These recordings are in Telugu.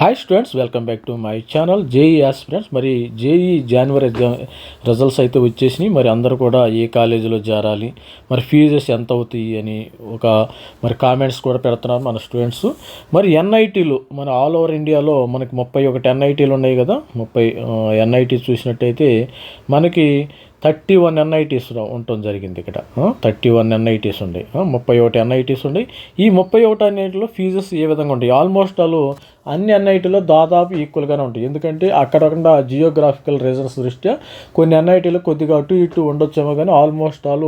Hi students welcome back to my channel JEE aspirants మరి జేఈ జనవరి ఎగ్జామ్ రిజల్ట్స్ అయితే వచ్చేసినాయి. మరి అందరూ కూడా ఏ కాలేజీలో చేరాలి మరి ఫీజెస్ ఎంత అవుతాయి అని ఒక మరి కామెంట్స్ కూడా పెడుతున్నారు మన స్టూడెంట్స్ మరి ఎన్ఐటీలు మన ఆల్ ఓవర్ ఇండియాలో మనకి ముప్పై ఒకటి ఎన్ఐటీలు ఉన్నాయి కదా. ముప్పై ఎన్ఐటీ చూసినట్టయితే మనకి థర్టీ వన్ ఎన్ఐటీస్ ఉండటం జరిగింది ఇక్కడ. థర్టీ వన్ ఎన్ఐటీస్ ఉన్నాయి ముప్పై ఒకటి ఎన్ఐటీస్ ఉన్నాయి ఈ ముప్పై ఒకటి ఎన్ఐటీలో ఫీజెస్ ఏ విధంగా ఉంటాయి? ఆల్మోస్ట్ వాళ్ళు అన్ని ఎన్ఐటీలో దాదాపు ఈక్వల్గానే ఉంటాయి. ఎందుకంటే అక్కడక్కడ జియోగ్రాఫికల్ రీజన్స్ దృష్ట్యా కొన్ని ఎన్ఐటీలు కొద్దిగా అటు ఇటు ఉండొచ్చేమో కానీ almost all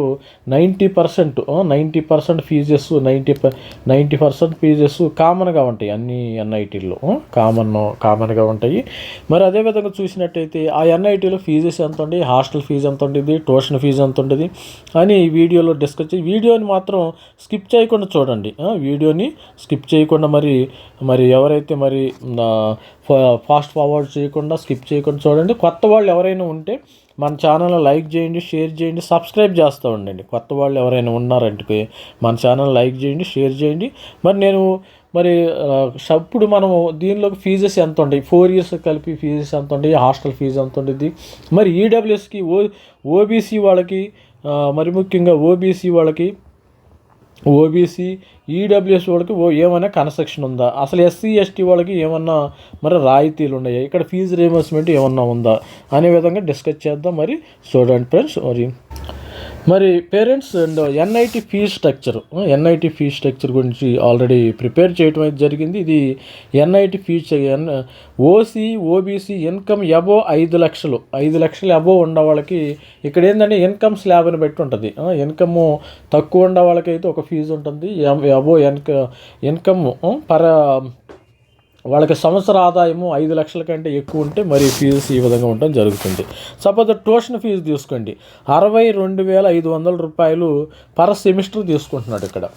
ninety percent ninety percent fees ninety ninety percent fees కామన్గా ఉంటాయి అన్ని ఎన్ఐటీల్లో కామన్ కామన్గా ఉంటాయి. మరి అదేవిధంగా చూసినట్టయితే ఆ ఎన్ఐటీలో ఫీజెస్ ఎంత ఉండి హాస్టల్ ఫీజు ఎంత ఉంటుంది ట్యూషన్ ఫీజు ఎంత ఉంటుంది అని వీడియోలో డిస్కస్ చేసి వీడియోని మాత్రం స్కిప్ చేయకుండా చూడండి. వీడియోని స్కిప్ చేయకుండా మరి మరి ఎవరైతే మరి మరి ఫాస్ట్ ఫార్వర్డ్ చేయకుండా స్కిప్ చేయకుండా చూడండి. కొత్త వాళ్ళు ఎవరైనా ఉంటే మన ఛానల్ లైక్ చేయండి షేర్ చేయండి సబ్స్క్రైబ్ చేస్తూ ఉండండి. కొత్త వాళ్ళు ఎవరైనా ఉన్నారంటే మన ఛానల్ లైక్ చేయండి షేర్ చేయండి. మరి నేను మరి ఇప్పుడు మనము దీనిలోకి ఫీజెస్ ఎంత ఉంటాయి? ఫోర్ ఇయర్స్ కలిపి ఫీజెస్ ఎంత ఉంటాయి? హాస్టల్ ఫీజు ఎంత ఉంటుంది మరి ఈడబ్ల్యూఎస్కి ఓ ఓబీసీ వాళ్ళకి మరి ముఖ్యంగా ఓబీసీ వాళ్ళకి ఓబీసీ ఈడబ్ల్యూఎస్ వాళ్ళకి ఓ ఏమైనా కన్స్ట్రక్షన్ ఉందా? అసలు ఎస్సీ ఎస్టీ వాళ్ళకి ఏమన్నా మరి రాయితీలు ఉన్నాయా? ఇక్కడ ఫీజు రియంబర్స్మెంట్ ఏమన్నా ఉందా? అనే విధంగా డిస్కస్ చేద్దాం మరి. చూడండి ఫ్రెండ్స్ మరి మరి parents and NIT fee structure NIT fee structure గురించి ఆల్రెడీ ప్రిపేర్ చేయడం అయితే జరిగింది. ఇది NIT fee N OC OBC income above ఐదు లక్షలు. ఐదు లక్షలు అబో ఉన్న వాళ్ళకి ఇక్కడ ఏంటంటే ఇన్కమ్ స్లాబ్ని బట్టి ఉంటుంది. ఇన్కమ్ తక్కువ ఉన్న వాళ్ళకైతే ఒక ఫీజు ఉంటుంది. అబో ఇన్క ఇన్కమ్ పర వాళ్ళకి సంవత్సర ఆదాయము ఐదు లక్షల కంటే ఎక్కువ ఉంటే మరి ఫీజు ఈ విధంగా ఉండడం జరుగుతుంది. సపోజ్ ట్యూషన్ ఫీజు తీసుకోండి. అరవై రెండు వేల ఐదు వందల రూపాయలు పర్ సెమిస్టర్ తీసుకుంటున్నాడు ఇక్కడ.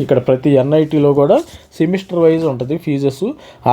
ఇక్కడ ప్రతి ఎన్ఐటీలో కూడా సెమిస్టర్ వైజ్ ఉంటుంది ఫీజెస్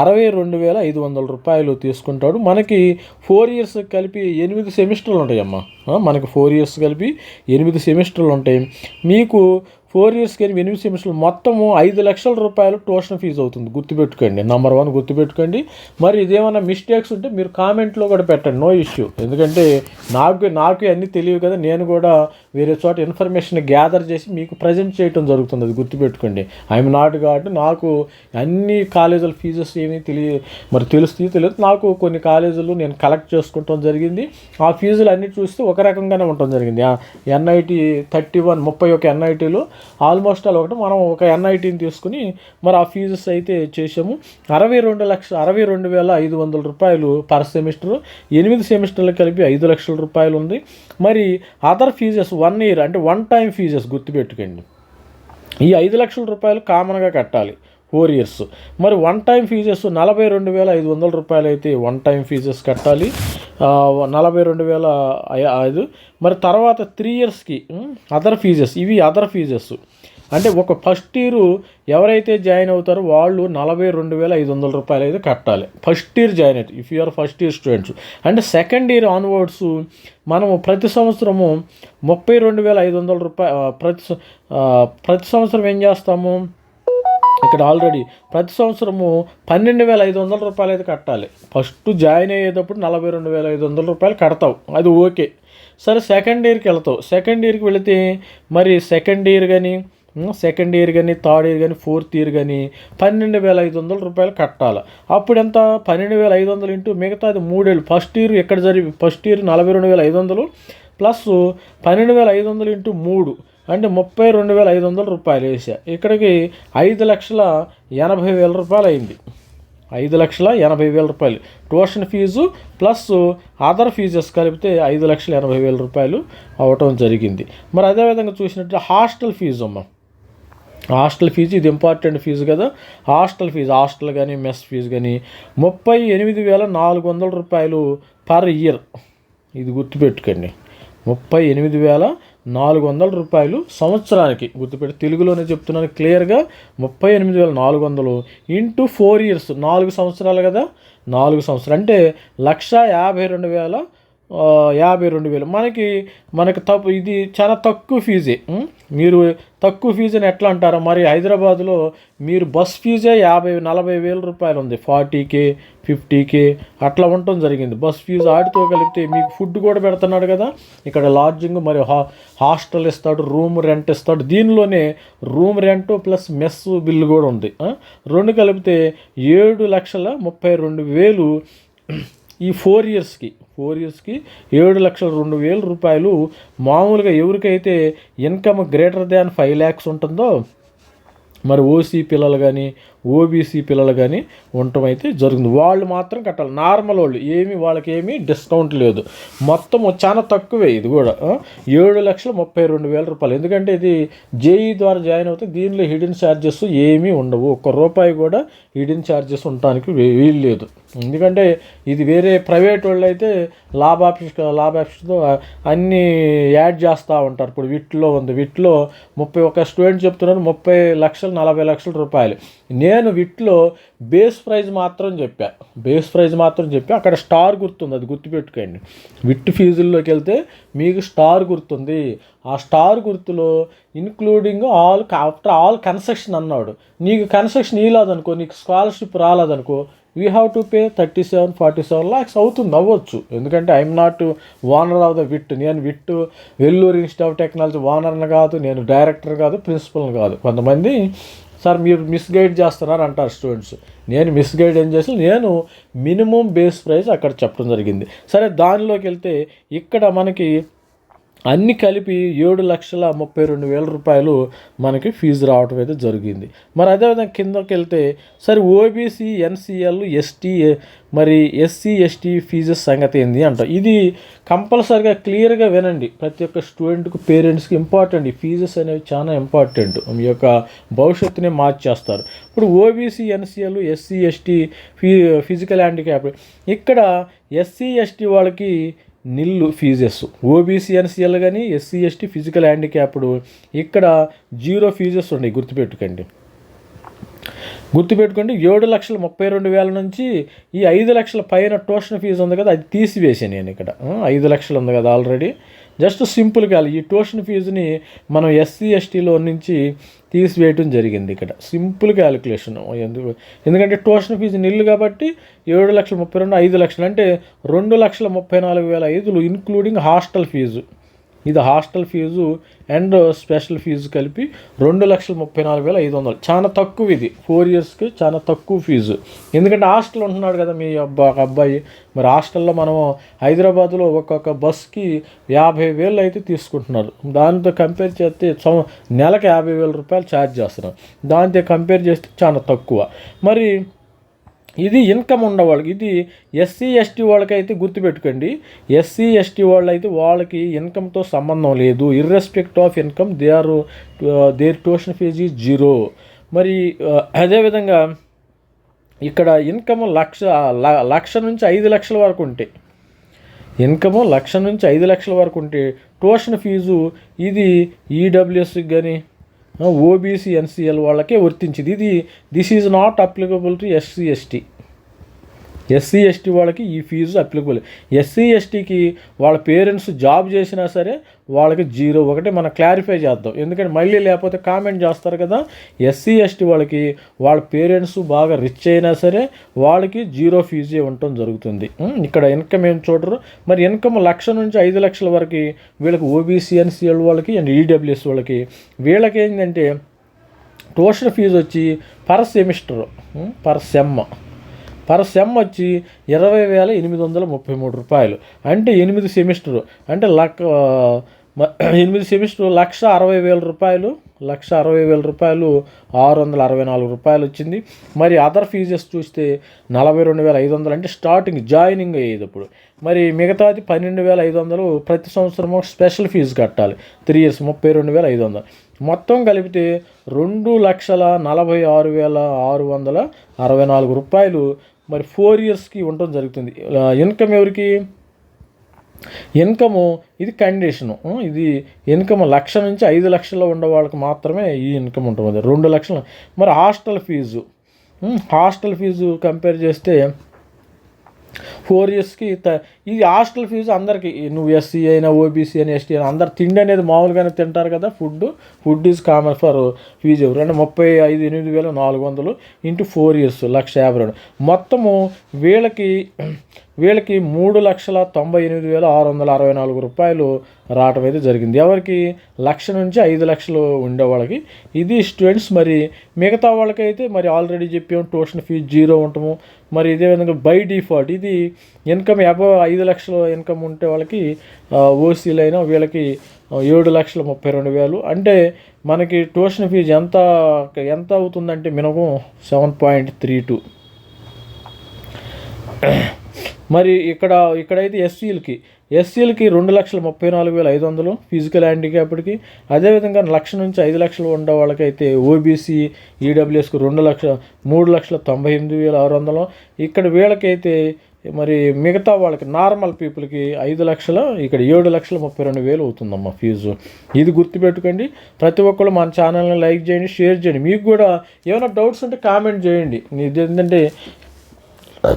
అరవై రెండు వేల ఐదు వందల రూపాయలు తీసుకుంటాడు. మనకి ఫోర్ ఇయర్స్ కలిపి ఎనిమిది సెమిస్టర్లు ఉంటాయమ్మా. మనకి ఫోర్ ఇయర్స్ కలిపి ఎనిమిది సెమిస్టర్లు ఉంటాయి. మీకు ఫోర్ ఇయర్స్కి ఎనిమిది సెమిస్టర్లు మొత్తము ఐదు లక్షల రూపాయలు ట్యూషన్ ఫీజు అవుతుంది. గుర్తుపెట్టుకోండి. నెంబర్ వన్ గుర్తుపెట్టుకోండి. మరి ఇదేమైనా మిస్టేక్స్ ఉంటే మీరు కామెంట్లో కూడా పెట్టండి. నో ఇష్యూ ఎందుకంటే నాకు నాకు అన్నీ తెలియవు కదా. నేను కూడా వేరే చోట ఇన్ఫర్మేషన్ గ్యాదర్ చేసి మీకు ప్రజెంట్ చేయడం జరుగుతుంది. అది గుర్తుపెట్టుకోండి. ఐఎమ్ నాట్ కాబట్టి నాకు అన్ని కాలేజీల ఫీజెస్ ఏమీ తెలియ మరి తెలుస్తుంది తెలియదు. నాకు కొన్ని కాలేజీలు నేను కలెక్ట్ చేసుకుంటాం జరిగింది. ఆ ఫీజులు అన్ని చూస్తే ఒక రకంగానే ఉండటం జరిగింది. ఎన్ఐటి థర్టీ వన్ ముప్పై ఒక ఎన్ఐటీలు ఆల్మోస్ట్ అలా ఒకటి. మనం ఒక ఎన్ఐటీని తీసుకుని మరి ఆ ఫీజెస్ అయితే చేసాము అరవై రెండు లక్ష అరవై రెండు వేల ఐదు వందల రూపాయలు పర్ సెమిస్టర్. ఎనిమిది సెమిస్టర్లు కలిపి ఐదు లక్షల రూపాయలు ఉంది. మరి అదర్ ఫీజెస్ వన్ ఇయర్ అంటే వన్ టైం ఫీజెస్ గుర్తుపెట్టుకోండి. ఈ ఐదు లక్షల రూపాయలు కామన్గా కట్టాలి. Four years. మరి వన్ టైం ఫీజెస్ నలభై రెండు వేల ఐదు వందల రూపాయలు అయితే వన్ టైం ఫీజెస్ కట్టాలి. నలభై రెండు వేల ఐదు. మరి తర్వాత త్రీ ఇయర్స్కి అదర్ ఫీజెస్ ఇవి అదర్ ఫీజెస్. అంటే ఒక ఫస్ట్ ఇయర్ ఎవరైతే జాయిన్ అవుతారో వాళ్ళు నలభై రెండు వేల ఐదు వందల రూపాయలు అయితే కట్టాలి. ఫస్ట్ ఇయర్ జాయిన్ అయితే if you're first year students. అంటే సెకండ్ ఇయర్ ఆన్వర్డ్స్ మనము ప్రతి సంవత్సరము ముప్పై రెండు వేల ఐదు వందల రూపాయ ప్రతి ప్రతి సంవత్సరం ఏం చేస్తాము? ఇక్కడ ఆల్రెడీ ప్రతి సంవత్సరము పన్నెండు వేల ఐదు వందల రూపాయలు అయితే కట్టాలి. ఫస్ట్ జాయిన్ అయ్యేటప్పుడు నలభై రెండు వేల ఐదు వందల రూపాయలు కడతావు. అది ఓకే. సరే సెకండ్ ఇయర్కి వెళ్తావు. సెకండ్ ఇయర్కి వెళితే మరి సెకండ్ ఇయర్ కానీ సెకండ్ ఇయర్ కానీ థర్డ్ ఇయర్ కానీ ఫోర్త్ ఇయర్ కానీ పన్నెండు వేల ఐదు వందల రూపాయలు కట్టాలి. అప్పుడు ఎంత? పన్నెండు వేల ఐదు వందలు ఇంటూ మిగతాది మూడేళ్ళు. ఫస్ట్ ఇయర్ ఎక్కడ జరిగి ఫస్ట్ ఇయర్ నలభై రెండు వేల ఐదు వందలు ప్లస్ పన్నెండు వేల ఐదు వందలు ఇంటూ మూడు. అంటే ముప్పై రెండు వేల ఐదు వందల రూపాయలు వేసా. ఇక్కడికి ఐదు లక్షల ఎనభై వేల రూపాయలు అయింది. ఐదు లక్షల ఎనభై వేల రూపాయలు. Tuition fee plus other fees కలిపితే ఐదు లక్షల ఎనభై వేల రూపాయలు అవ్వటం జరిగింది. మరి అదేవిధంగా చూసినట్టు హాస్టల్ ఫీజు అమ్మ. హాస్టల్ ఫీజు ఇది ఇంపార్టెంట్ ఫీజు కదా. హాస్టల్ ఫీజు హాస్టల్ కానీ మెస్ ఫీజు కానీ ముప్పై ఎనిమిది వేల నాలుగు వందల రూపాయలు పర్ ఇయర్. ఇది గుర్తుపెట్టుకోండి. ముప్పై ఎనిమిది వేల నాలుగు వందల రూపాయలు సంవత్సరానికి. గుర్తుపెట్టి తెలుగులోనే చెప్తున్నాను క్లియర్గా. ముప్పై ఎనిమిది వేల నాలుగు వందలు ఇంటూ ఫోర్ ఇయర్స్. నాలుగు సంవత్సరాలు కదా? నాలుగు సంవత్సరాలు. అంటే లక్ష యాభై రెండు వేల యాభై రెండు వేలు. మనకి మనకి తప్పు ఇది చాలా తక్కువ ఫీజే. మీరు తక్కువ ఫీజుని ఎట్లా అంటారో? మరి హైదరాబాద్లో మీరు బస్ ఫీజే యాభై నలభై వేల రూపాయలు ఉంది. ఫార్టీకే ఫిఫ్టీకే అట్లా ఉండటం జరిగింది. బస్ ఫీజు ఆడితో కలిపితే మీకు ఫుడ్ కూడా పెడుతున్నాడు కదా? ఇక్కడ లాడ్జింగ్ మరి హా హాస్టల్ ఇస్తాడు రూమ్ రెంట్ ఇస్తాడు. దీనిలోనే room rent plus mess bill కూడా ఉంది. రెండు కలిపితే ఏడు లక్షల ముప్పై రెండు వేలు ఈ ఫోర్ ఇయర్స్కి ఫోర్ ఇయర్స్కి ఏడు లక్షల రెండు వేల రూపాయలు మామూలుగా ఎవరికైతే income greater than five lakhs ఉంటుందో మరి ఓసీ పిల్లలు కానీ ఓబీసీ పిల్లలు కానీ ఉండటం అయితే జరుగుతుంది. వాళ్ళు మాత్రం కట్టాలి. నార్మల్ వాళ్ళు. ఏమి వాళ్ళకి ఏమీ డిస్కౌంట్ లేదు. మొత్తం చాలా తక్కువే ఇది కూడా. ఏడు లక్షల ముప్పై రెండు వేల రూపాయలు. ఎందుకంటే ఇది జేఈ ద్వారా జాయిన్ అవుతే దీనిలో హిడెన్ ఛార్జెస్ ఏమీ ఉండవు. ఒక్క రూపాయి కూడా హిడెన్ ఛార్జెస్ ఉండటానికి వీలు లేదు ఎందుకంటే ఇది వేరే ప్రైవేట్ వాళ్ళు అయితే లాభాపేక్ష లాభాపేక్షతో అన్నీ యాడ్ చేస్తూ ఉంటారు. ఇప్పుడు వీటిలో ఉంది. వీటిలో ముప్పై ఒక స్టూడెంట్ చెప్తున్నారు. ముప్పై లక్షలు నలభై లక్షల రూపాయలు. నేను వీటిలో బేస్ ప్రైజ్ మాత్రం చెప్పా. బేస్ ప్రైజ్ మాత్రం చెప్పా. అక్కడ స్టార్ గుర్తుంది. అది గుర్తుపెట్టుకోండి. విట్ ఫీజుల్లోకి వెళ్తే మీకు స్టార్ గుర్తుంది. ఆ star గుర్తులో including all after all construction అన్నాడు. నీకు కన్స్ట్రక్షన్ ఇవ్వలేదనుకో నీకు scholarship రాలేదనుకో we have to pay thirty seven forty seven lakhs అవుతుంది అవ్వచ్చు ఎందుకంటే I'm not owner of the VIT నేను VIT Vellore institute of technology ఓనర్ని కాదు నేను డైరెక్టర్ కాదు ప్రిన్సిపల్ని కాదు. కొంతమంది సార్ మీరు మిస్గైడ్ చేస్తున్నారు అంటారు స్టూడెంట్స్ నేను మిస్గైడ్ ఏం చేసి నేను మినిమం బేస్ ప్రైస్ అక్కడ చెప్పడం జరిగింది. సరే దానిలోకి వెళ్తే ఇక్కడ మనకి అన్నీ కలిపి ఏడు లక్షల ముప్పై రెండు వేల రూపాయలు మనకి ఫీజు రావటం అయితే జరిగింది. మరి అదేవిధంగా కిందకి వెళ్తే సరే ఓబీసీ ఎన్సీఎల్ ఎస్టీ మరి ఎస్సీ ఎస్టీ ఫీజెస్ సంగతి ఏంది అంట. ఇది కంపల్సరిగా క్లియర్గా వినండి. ప్రతి ఒక్క స్టూడెంట్కి పేరెంట్స్కి ఇంపార్టెంట్. ఈ ఫీజెస్ అనేవి చాలా ఇంపార్టెంట్. మీ యొక్క భవిష్యత్తునే మార్చేస్తారు. ఇప్పుడు OBC NCL SC ST fee physical handicap. ఇక్కడ ఎస్సీ ఎస్టీ వాళ్ళకి నిల్లు ఫీజెస్. ఓబీసీ ఎన్సీఎల్ కానీ ఎస్సీ ఎస్టీ ఫిజికల్ హ్యాండిక్యాప్డ్. ఇక్కడ జీరో ఫీజెస్ ఉన్నాయి గుర్తుపెట్టుకోండి. గుర్తుపెట్టుకోండి ఏడు లక్షల ముప్పై రెండు వేల నుంచి ఈ ఐదు లక్షల పైన ట్యూషన్ ఫీజు ఉంది కదా అది తీసివేసాను నేను ఇక్కడ. ఐదు లక్షలు ఉంది కదా ఆల్రెడీ జస్ట్ సింపుల్గా ఈ ట్యూషన్ ఫీజుని మనం ఎస్సీ ఎస్టీలో నుంచి తీసివేయటం జరిగింది ఇక్కడ. సింపుల్ క్యాలిక్యులేషన్ ఎందుకు ఎందుకంటే ట్యూషన్ ఫీజు నిల్లు కాబట్టి ఏడు లక్షల ముప్పై రెండు ఐదు లక్షలు. అంటే రెండు లక్షల ముప్పై నాలుగు వేల ఐదులు ఇన్క్లూడింగ్ హాస్టల్ ఫీజు. ఇది hostel fee and special fee కలిపి రెండు లక్షల ముప్పై నాలుగు వేల ఐదు వందలు. చాలా తక్కువ ఇది. ఫోర్ ఇయర్స్కి చాలా తక్కువ ఫీజు. ఎందుకంటే హాస్టల్ ఉంటున్నాడు కదా మీ అబ్బా ఒక అబ్బాయి. మరి హాస్టల్లో మనం హైదరాబాద్లో ఒక్కొక్క బస్కి యాభై వేలు అయితే తీసుకుంటున్నారు. దాంతో కంపేర్ చేస్తే సం- నెలకు యాభై వేల రూపాయలు ఛార్జ్ చేస్తున్నారు. దాంతో కంపేర్ చేస్తే చాలా తక్కువ. మరి ఇది ఇన్కమ్ ఉన్నవాళ్ళకి ఇది ఎస్సీ ఎస్టీ వాళ్ళకైతే గుర్తుపెట్టుకోండి. ఎస్సీ ఎస్టీ వాళ్ళైతే వాళ్ళకి ఇన్కమ్తో సంబంధం లేదు. Irrespective of income they are their tuition fee zero మరి uh, అదేవిధంగా ఇక్కడ ఇన్కమ్ లక్ష ల- లక్ష నుంచి ఐదు లక్షల వరకు ఉంటాయి ఇన్కమ్ లక్ష నుంచి ఐదు లక్షల వరకు ఉంటే ట్యూషన్ ఫీజు ఇది ఈడబ్ల్యూఎస్కి కానీ ఓబీసీ ఎన్సీఎల్ వాళ్ళకే వర్తించింది. ఇది this is not applicable to SC ST SC ST వాళ్ళకి ఈ ఫీజు అప్లికబుల్ ఎస్సీ ఎస్టీకి వాళ్ళ పేరెంట్స్ జాబ్ చేసినా సరే వాళ్ళకి జీరో ఒకటి మనం క్లారిఫై చేద్దాం. ఎందుకంటే మళ్ళీ లేకపోతే కామెంట్ చేస్తారు కదా ఎస్సీ ఎస్టీ వాళ్ళకి వాళ్ళ పేరెంట్స్ బాగా రిచ్ అయినా సరే వాళ్ళకి జీరో ఫీజే ఉండటం జరుగుతుంది. ఇక్కడ ఇన్కమ్ ఏం చూడరు. మరి ఇన్కమ్ లక్ష నుంచి ఐదు లక్షల వరకు వీళ్ళకి ఓబీసీ ఎన్సీఎల్ వాళ్ళకి అండ్ ఈడబ్ల్యూఎస్ వాళ్ళకి వీళ్ళకి ఏంటంటే ట్యూషన్ ఫీజు వచ్చి per semester per sem per sem వచ్చి ఇరవై వేల ఎనిమిది వందల ముప్పై మూడు రూపాయలు. అంటే ఎనిమిది సెమిస్టరు. అంటే లక్ ఎనిమిది సెమిస్టర్ లక్ష అరవై వేల రూపాయలు లక్ష అరవై వేల రూపాయలు ఆరు వందల అరవై నాలుగు రూపాయలు వచ్చింది. మరి అదర్ ఫీజెస్ చూస్తే నలభై రెండు వేల ఐదు వందలు అంటే స్టార్టింగ్ జాయినింగ్ అయ్యేటప్పుడు. మరి మిగతాది పన్నెండు వేల ఐదు వందలు ప్రతి సంవత్సరము స్పెషల్ ఫీజు కట్టాలి. త్రీ ఇయర్స్ ముప్పై రెండు వేల ఐదు వందలు. మొత్తం కలిపితే రెండు లక్షల నలభై ఆరు వేల ఆరు వందల అరవై నాలుగు రూపాయలు. మరి ఫోర్ ఇయర్స్కి ఉండటం జరుగుతుంది. ఇన్కమ్ ఎవరికి? ఇన్కము ఇది కండిషను. ఇది ఇన్కమ్ లక్ష నుంచి ఐదు లక్షల్లో ఉండే వాళ్ళకి మాత్రమే ఈ ఇన్కమ్ ఉంటుంది. రెండు లక్షలు. మరి hostel fee. Hostel fee compare చేస్తే ఫోర్ ఇయర్స్కి ఇది హాస్టల్ ఫీజు అందరికీ. నువ్వు ఎస్సీ అయినా ఓబీసీ అయినా ఎస్టీ అయినా అందరు తిండి అనేది మామూలుగానే తింటారు కదా food food is common for fee రెండు ముప్పై ఐదు ఎనిమిది వేల నాలుగు వందలు ఇంటూ ఫోర్ ఇయర్స్ లక్ష యాభై రెండు. మొత్తము వీళ్ళకి వీళ్ళకి మూడు లక్షల తొంభై ఎనిమిది వేల ఆరు వందల అరవై నాలుగు రూపాయలు రావటం అయితే జరిగింది. ఎవరికి? లక్ష నుంచి ఐదు లక్షలు ఉండే వాళ్ళకి. ఇది స్టూడెంట్స్ మరి మిగతా వాళ్ళకైతే మరి ఆల్రెడీ చెప్పాము ట్యూషన్ ఫీజు జీరో ఉండటము మరి ఇదే విధంగా బై డిఫాల్ట్ ఇది ఇన్కమ్ అబవ్ ఐదు లక్షల ఇన్కమ్ ఉంటే వాళ్ళకి ఓసీలు అయినా వీళ్ళకి ఏడు లక్షల ముప్పై రెండు వేలు. అంటే మనకి ట్యూషన్ ఫీజు ఎంత ఎంత అవుతుందంటే minimum seven point three two మరి ఇక్కడ ఇక్కడైతే ఎస్సీలకి ఎస్సీలకి రెండు లక్షల ముప్పై నాలుగు వేల ఐదు వందలు ఫిజికల్ హ్యాండిక్యాప్డ్కి అదేవిధంగా లక్ష నుంచి ఐదు లక్షలు ఉండే వాళ్ళకైతే ఓబీసీ ఈడబ్ల్యూఎస్కి రెండు లక్షల మూడు లక్షల తొంభై ఎనిమిది వేల ఆరు వందలు. ఇక్కడ వీళ్ళకైతే మరి మిగతా వాళ్ళకి నార్మల్ పీపుల్కి ఐదు లక్షల ఇక్కడ ఏడు లక్షల ముప్పై రెండు వేలు అవుతుందమ్మా ఫీజు. ఇది గుర్తుపెట్టుకోండి. ప్రతి ఒక్కరు మన ఛానల్ని లైక్ చేయండి షేర్ చేయండి. మీకు కూడా ఏమైనా డౌట్స్ ఉంటే కామెంట్ చేయండి. ఇది ఏంటంటే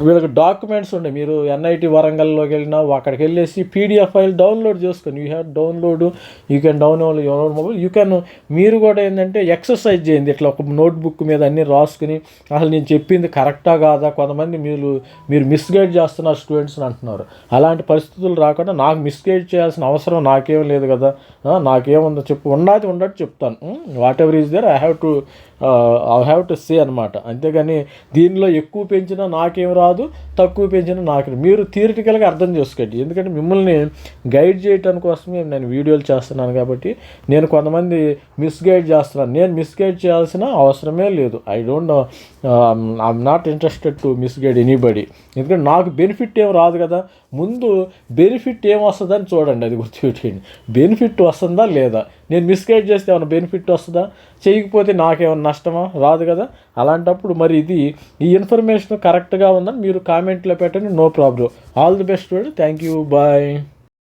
వీళ్ళకి డాక్యుమెంట్స్ ఉండే. మీరు ఎన్ఐటి వరంగల్లోకి వెళ్ళినా అక్కడికి వెళ్ళేసి పీడిఎఫ్ ఫైల్ డౌన్లోడ్ చేసుకొని you have download you can download your mobile you can మీరు కూడా ఏంటంటే ఎక్సర్సైజ్ చేయండి. ఇట్లా ఒక నోట్బుక్ మీద అన్నీ రాసుకుని అసలు నేను చెప్పింది కరెక్టా కాదా? కొంతమంది మీరు మీరు మిస్గైడ్ చేస్తున్నారు స్టూడెంట్స్ని అంటున్నారు. అలాంటి పరిస్థితులు రాకుండా నాకు మిస్గైడ్ చేయాల్సిన అవసరం నాకేం లేదు కదా? నాకేముందో చెప్పు. ఉన్నది ఉండట్టు చెప్తాను. Whatever is there I have to I have to say అనమాట అంతేగాని దీనిలో ఎక్కువ పెంచినా నాకేం రాదు తక్కువ పెంచిన నాకు మీరు థియరిటికల్గా అర్థం చేసుకోండి. ఎందుకంటే మిమ్మల్ని గైడ్ చేయటం కోసమే నేను వీడియోలు చేస్తున్నాను కాబట్టి నేను కొంతమంది మిస్గైడ్ చేస్తున్నాను. నేను మిస్గైడ్ చేయాల్సిన అవసరమే లేదు. I don't know I'm not interested to misguide anybody ఎందుకంటే నాకు బెనిఫిట్ ఏం రాదు కదా. ముందు బెనిఫిట్ ఏం వస్తుందని చూడండి. అది గుర్తుపెట్టండి బెనిఫిట్ వస్తుందా లేదా? నేను మిస్గైడ్ చేస్తే ఏమైనా బెనిఫిట్ వస్తుందా? చేయకపోతే నాకేమైనా నష్టమా? రాదు కదా. అలాంటప్పుడు మరి ఇది ఈ ఇన్ఫర్మేషన్ కరెక్ట్గా ఉందని మీరు కామెంట్లో పెట్టండి. No problem all the best thank you bye